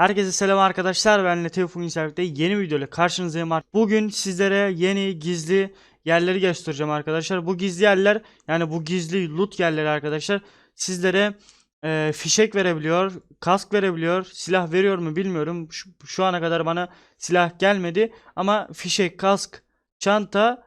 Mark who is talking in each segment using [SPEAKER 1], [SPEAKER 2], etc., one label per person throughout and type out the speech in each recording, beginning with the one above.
[SPEAKER 1] Herkese selam arkadaşlar. Ben bugün servisde yeni bir videoyla karşınızdayım. Bugün sizlere yeni gizli yerleri göstereceğim arkadaşlar. Bu gizli yerler yani bu gizli loot yerleri arkadaşlar sizlere e, fişek verebiliyor, kask verebiliyor, silah veriyor mu bilmiyorum. Şu, şu ana kadar bana silah gelmedi ama fişek, kask, çanta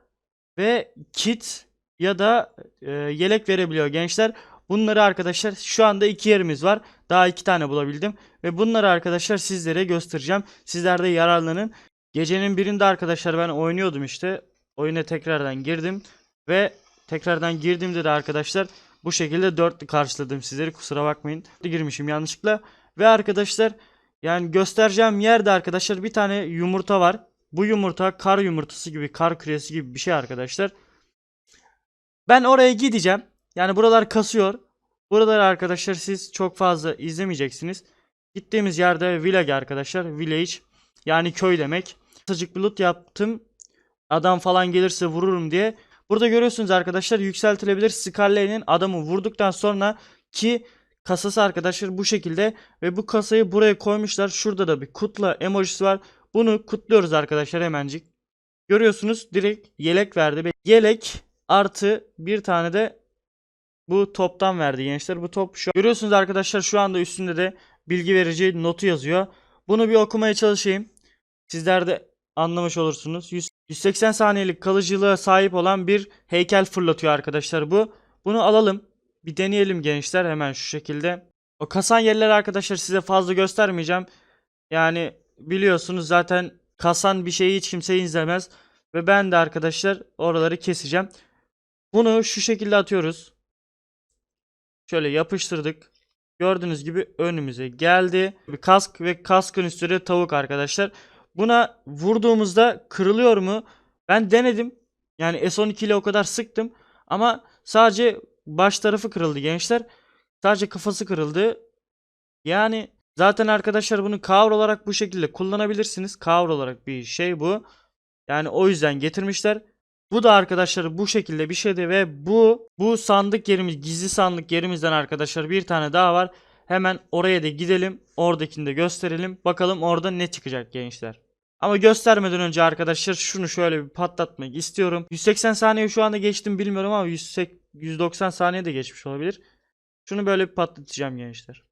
[SPEAKER 1] ve kit ya da e, yelek verebiliyor gençler. Bunları arkadaşlar şu anda iki yerimiz var. Daha iki tane bulabildim. Ve bunları arkadaşlar sizlere göstereceğim. Sizler de yararlanın. Gecenin birinde arkadaşlar ben oynuyordum işte. Oyuna tekrardan girdim. Ve tekrardan girdiğimde de arkadaşlar bu şekilde dörtlü karşıladım sizleri. Kusura bakmayın. Girmişim yanlışlıkla. Ve arkadaşlar yani göstereceğim yerde arkadaşlar bir tane yumurta var. Bu yumurta kar yumurtası gibi, kar küresi gibi bir şey arkadaşlar. Ben oraya gideceğim. Yani buralar kasıyor. Buraları arkadaşlar siz çok fazla izlemeyeceksiniz. Gittiğimiz yerde village arkadaşlar. Village yani köy demek. Kısacık bir loot yaptım. Adam falan gelirse vururum diye. Burada görüyorsunuz arkadaşlar yükseltilebilir Scarlet'in adamı vurduktan sonra ki kasası arkadaşlar bu şekilde ve bu kasayı buraya koymuşlar. Şurada da bir kutla emojisi var. Bunu kutluyoruz arkadaşlar hemencik. Görüyorsunuz direkt yelek verdi. Yelek artı bir tane de bu toptan verdi gençler. Bu top şu görüyorsunuz arkadaşlar şu anda üstünde de bilgi verici notu yazıyor. Bunu bir okumaya çalışayım. Sizler de anlamış olursunuz. 100 180 saniyelik kalıcılığa sahip olan bir heykel fırlatıyor arkadaşlar bu. Bunu alalım. Bir deneyelim gençler hemen şu şekilde. O kasan yerleri arkadaşlar size fazla göstermeyeceğim. Yani biliyorsunuz zaten kasan bir şeyi hiç kimse izlemez. Ve ben de arkadaşlar oraları keseceğim. Bunu şu şekilde atıyoruz. Şöyle yapıştırdık. Gördüğünüz gibi önümüze geldi. Bir kask ve kaskın üstüne tavuk arkadaşlar. Buna vurduğumuzda kırılıyor mu? Ben denedim. Yani S12 ile o kadar sıktım. Ama sadece baş tarafı kırıldı gençler. Sadece kafası kırıldı. Yani zaten arkadaşlar bunu cover olarak bu şekilde kullanabilirsiniz. Cover olarak bir şey bu. Yani o yüzden getirmişler. Bu da arkadaşlar bu şekilde bir şeydi ve bu bu sandık yerimiz gizli sandık yerimizden arkadaşlar bir tane daha var. Hemen oraya da gidelim. Oradakini de gösterelim. Bakalım orada ne çıkacak gençler. Ama göstermeden önce arkadaşlar şunu şöyle bir patlatmak istiyorum. 180 saniye şu anda geçtim bilmiyorum ama 180 190 saniye de geçmiş olabilir. Şunu böyle bir patlatacağım gençler.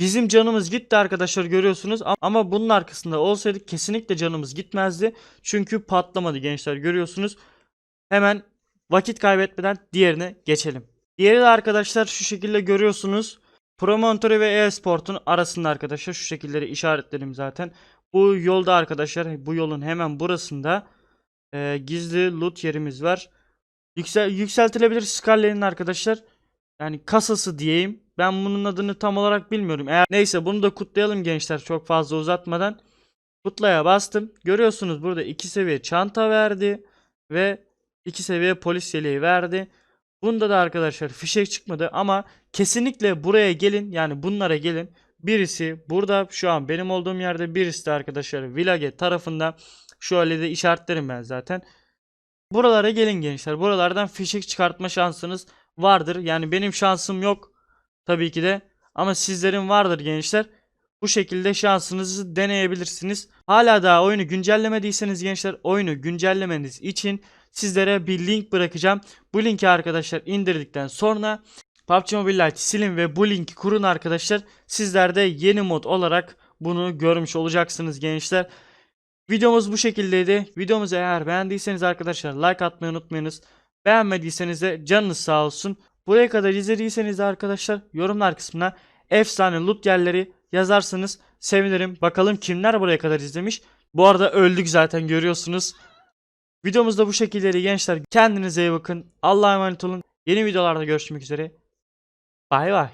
[SPEAKER 1] Bizim canımız gitti arkadaşlar görüyorsunuz Am- ama bunun arkasında olsaydık kesinlikle canımız gitmezdi. Çünkü patlamadı gençler görüyorsunuz. Hemen vakit kaybetmeden diğerine geçelim. Diğeri de arkadaşlar şu şekilde görüyorsunuz. Promontory ve e-sport'un arasında arkadaşlar şu şekilleri işaretledim zaten. Bu yolda arkadaşlar bu yolun hemen burasında e, gizli loot yerimiz var. Yüksel, yükseltilebilir Scarlet'in arkadaşlar yani kasası diyeyim. Ben bunun adını tam olarak bilmiyorum. Eğer neyse bunu da kutlayalım gençler çok fazla uzatmadan. Kutlaya bastım. Görüyorsunuz burada iki seviye çanta verdi ve iki seviye polis yeleği verdi. Bunda da arkadaşlar fişek çıkmadı ama kesinlikle buraya gelin yani bunlara gelin. Birisi burada şu an benim olduğum yerde birisi de arkadaşlar Village tarafında şöyle de işaretlerim ben zaten. Buralara gelin gençler. Buralardan fişek çıkartma şansınız vardır. Yani benim şansım yok tabii ki de ama sizlerin vardır gençler. Bu şekilde şansınızı deneyebilirsiniz. Hala daha oyunu güncellemediyseniz gençler oyunu güncellemeniz için sizlere bir link bırakacağım. Bu linki arkadaşlar indirdikten sonra PUBG Mobile Lite silin ve bu linki kurun arkadaşlar. Sizler de yeni mod olarak bunu görmüş olacaksınız gençler. Videomuz bu şekildeydi. Videomuzu eğer beğendiyseniz arkadaşlar like atmayı unutmayınız. Beğenmediyseniz de canınız sağ olsun. Buraya kadar izlediyseniz de arkadaşlar yorumlar kısmına efsane loot yerleri yazarsanız sevinirim. Bakalım kimler buraya kadar izlemiş. Bu arada öldük zaten görüyorsunuz. Videomuz da bu şekildeydi gençler. Kendinize iyi bakın. Allah'a emanet olun. Yeni videolarda görüşmek üzere. Bay bay.